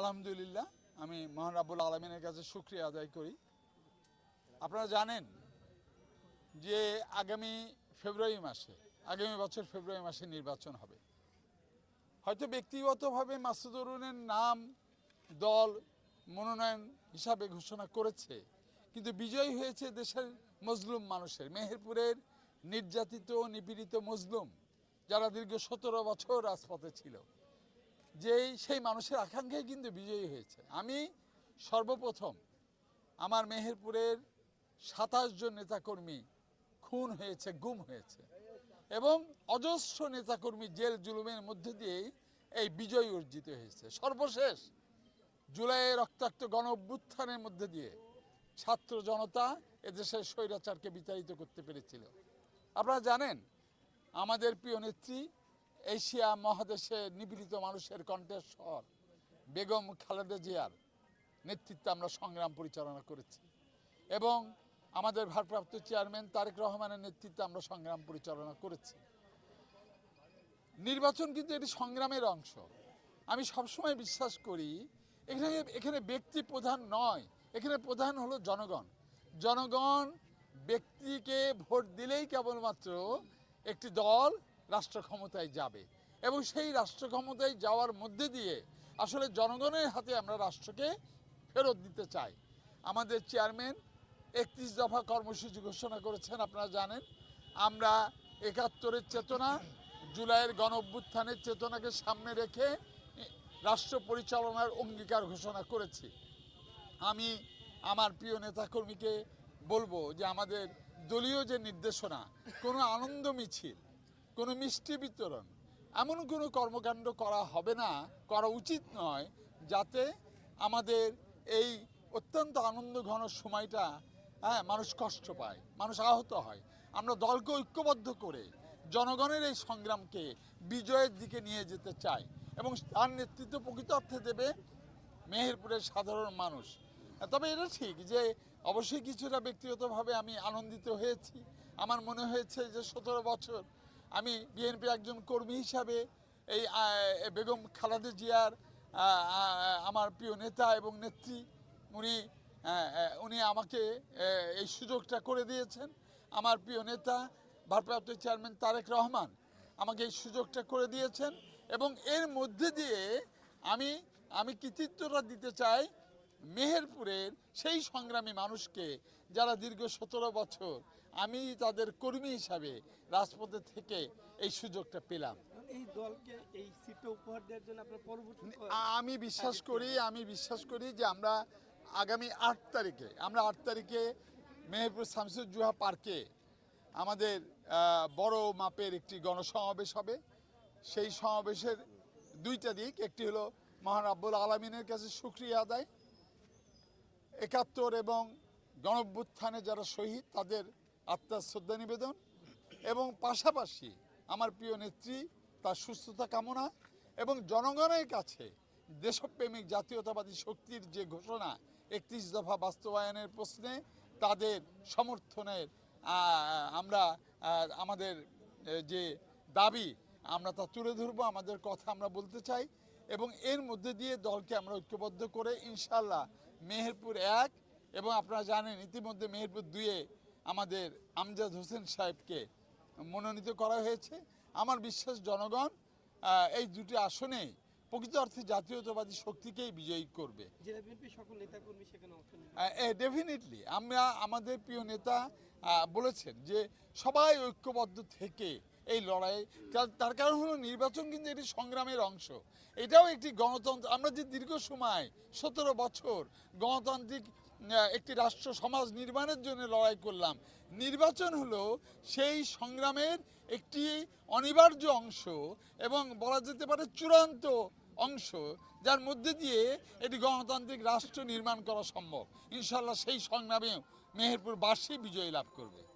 আলহামদুলিল্লাহ, আমি মহান রাব্বুল আলমিনের কাছে শুক্রিয়া আদায় করি। আপনারা জানেন যে আগামী ফেব্রুয়ারি মাসে, আগামী বছর ফেব্রুয়ারি মাসে নির্বাচন হবে। হয়তো ব্যক্তিগতভাবে মাসুদুরুনের নাম দল মনোনয়ন হিসাবে ঘোষণা করেছে, কিন্তু বিজয়ী হয়েছে দেশের মজলুম মানুষের, মেহেরপুরের নির্যাতিত, নিপীড়িত মজলুম, যারা দীর্ঘ সতেরো বছর রাজপথে ছিল। যেই, সেই মানুষের আকাঙ্ক্ষায় কিন্তু বিজয়ী হয়েছে। আমি সর্বপ্রথম আমার মেহেরপুরের সাতাশ জন নেতাকর্মী খুন হয়েছে, গুম হয়েছে এবং অজস্র নেতাকর্মী জেল জুলুমের মধ্যে দিয়েই এই বিজয় অর্জিত হয়েছে। সর্বশেষ জুলাইয়ের রক্তাক্ত গণ অভ্যুত্থানের মধ্যে দিয়ে ছাত্র জনতা এদেশের স্বৈরাচারকে বিতাড়িত করতে পেরেছিল। আপনারা জানেন, আমাদের প্রিয় নেত্রী এশিয়া মহাদেশে নিপীড়িত মানুষের কণ্ঠের স্বর বেগম খালেদা জিয়ার নেতৃত্বে আমরা সংগ্রাম পরিচালনা করেছি। এবং আমাদের ভারপ্রাপ্ত চেয়ারম্যান তারেক রহমানের নেতৃত্বে আমরা সংগ্রাম পরিচালনা করেছি। নির্বাচন কিন্তু এটি সংগ্রামের অংশ। আমি সবসময় বিশ্বাস করি, এখানে এখানে ব্যক্তি প্রধান নয়, এখানে প্রধান হলো জনগণ। জনগণ ব্যক্তিকে ভোট দিলেই কেবলমাত্র একটি দল রাষ্ট্র ক্ষমতায় যাবে। এবং সেই রাষ্ট্র ক্ষমতায় যাওয়ার মধ্যে দিয়ে আসলে জনগণের হাতে আমরা রাষ্ট্রকে ফেরত দিতে চাই। আমাদের চেয়ারম্যান একত্রিশ দফা কর্মসূচি ঘোষণা করেছেন, আপনারা জানেন। আমরা একাত্তরের চেতনা, জুলাইয়ের গণ অভ্যুত্থানের চেতনাকে সামনে রেখে রাষ্ট্র পরিচালনার অঙ্গীকার ঘোষণা করেছি। আমি আমার প্রিয় নেতাকর্মীকে বলব যে আমাদের দলীয় যে নির্দেশনা, কোনো আনন্দ মিছিল কোনো মিষ্টি বিতরণ, এমন কোনো কর্মকাণ্ড করা হবে না, করা উচিত নয়, যাতে আমাদের এই অত্যন্ত আনন্দ ঘন সময়টা হ্যাঁ মানুষ কষ্ট পায়, মানুষ আহত হয়। আমরা দলকে ঐক্যবদ্ধ করে জনগণের এই সংগ্রামকে বিজয়ের দিকে নিয়ে যেতে চাই এবং তার নেতৃত্ব প্রকৃত অর্থে দেবে মেহেরপুরের সাধারণ মানুষ। তবে এটা ঠিক যে অবশ্যই কিছুটা ব্যক্তিগতভাবে আমি আনন্দিত হয়েছি। আমার মনে হয়েছে যে সতেরো বছর আমি বিএনপি একজন কর্মী হিসাবে এই বেগম খালেদা জিয়ার আমার প্রিয় নেতা এবং নেত্রী, উনি উনি আমাকে এই সুযোগটা করে দিয়েছেন। আমার প্রিয় নেতা, ভারপ্রাপ্ত চেয়ারম্যান তারেক রহমান আমাকে এই সুযোগটা করে দিয়েছেন এবং এর মধ্যে দিয়ে আমি আমি কৃতিত্বটা দিতে চাই মেহেরপুরের সেই সংগ্রামী মানুষকে যারা দীর্ঘ সতেরো বছর আমি তাদের কর্মী হিসাবে রাজপথে থেকে এই সুযোগটা পেলাম। এই দলকে এই সিটটা উপহার দেওয়ার জন্য আপনার পরবর্তী আমি বিশ্বাস করি আমি বিশ্বাস করি যে আমরা আগামী আট তারিখে আমরা আট তারিখে মেহেরপুর শামসুজ্জোহা পার্কে আমাদের বড় মাপের একটি গণসমাবেশ হবে। সেই সমাবেশের দুইটা দিক একটি হলো মহান আব্বুল আলমিনের কাছে সুক্রিয়া আদায় একাত্তর এবং গণভ্যুত্থানে যারা শহীদ তাদের আত্মার শ্রদ্ধা নিবেদন এবং পাশাপাশি আমার প্রিয় নেত্রী, তার সুস্থতা কামনা এবং জনগণের কাছে দেশপ্রেমিক, জাতীয়তাবাদী শক্তির যে ঘোষণা একত্রিশ দফা বাস্তবায়নের প্রশ্নে তাদের সমর্থনের আমরা আমাদের যে দাবি, আমরা তা তুলে ধরবো, আমাদের কথা আমরা বলতে চাই এবং এর মধ্যে দিয়ে দলকে আমরা ঐক্যবদ্ধ করে ইনশাল্লাহ মেহেরপুর এক এবং আপনারা জানেন ইতিমধ্যে মেহেরপুর দুয়ে আমাদের আমজাদ হোসেন সাহেবকে মনোনীত করা হয়েছে। আমার বিশ্বাস জনগণ এই দুটি আসনেই প্রকৃত অর্থে জাতীয়তাবাদী শক্তিকেই বিজয়ী করবে। ডেফিনেটলি আমরা আমাদের প্রিয় নেতা বলেছেন যে সবাই ঐক্যবদ্ধ থেকে এই লড়াই তার- কারণ হলো নির্বাচন কিন্তু এটি সংগ্রামের অংশ। এটাও একটি গণতন্ত্র আমরা যে দীর্ঘ সময় সতেরো বছর গণতান্ত্রিক একটি রাষ্ট্র সমাজ নির্মাণের জন্য লড়াই করলাম। নির্বাচন হলো সেই সংগ্রামের একটি অনিবার্য অংশ এবং বলা যেতে পারে চূড়ান্ত অংশ, যার মধ্যে দিয়ে এটি গণতান্ত্রিক রাষ্ট্র নির্মাণ করা সম্ভব। ইনশাল্লাহ সেই সংগ্রামেও মেহেরপুরবাসী বিজয় লাভ করবে।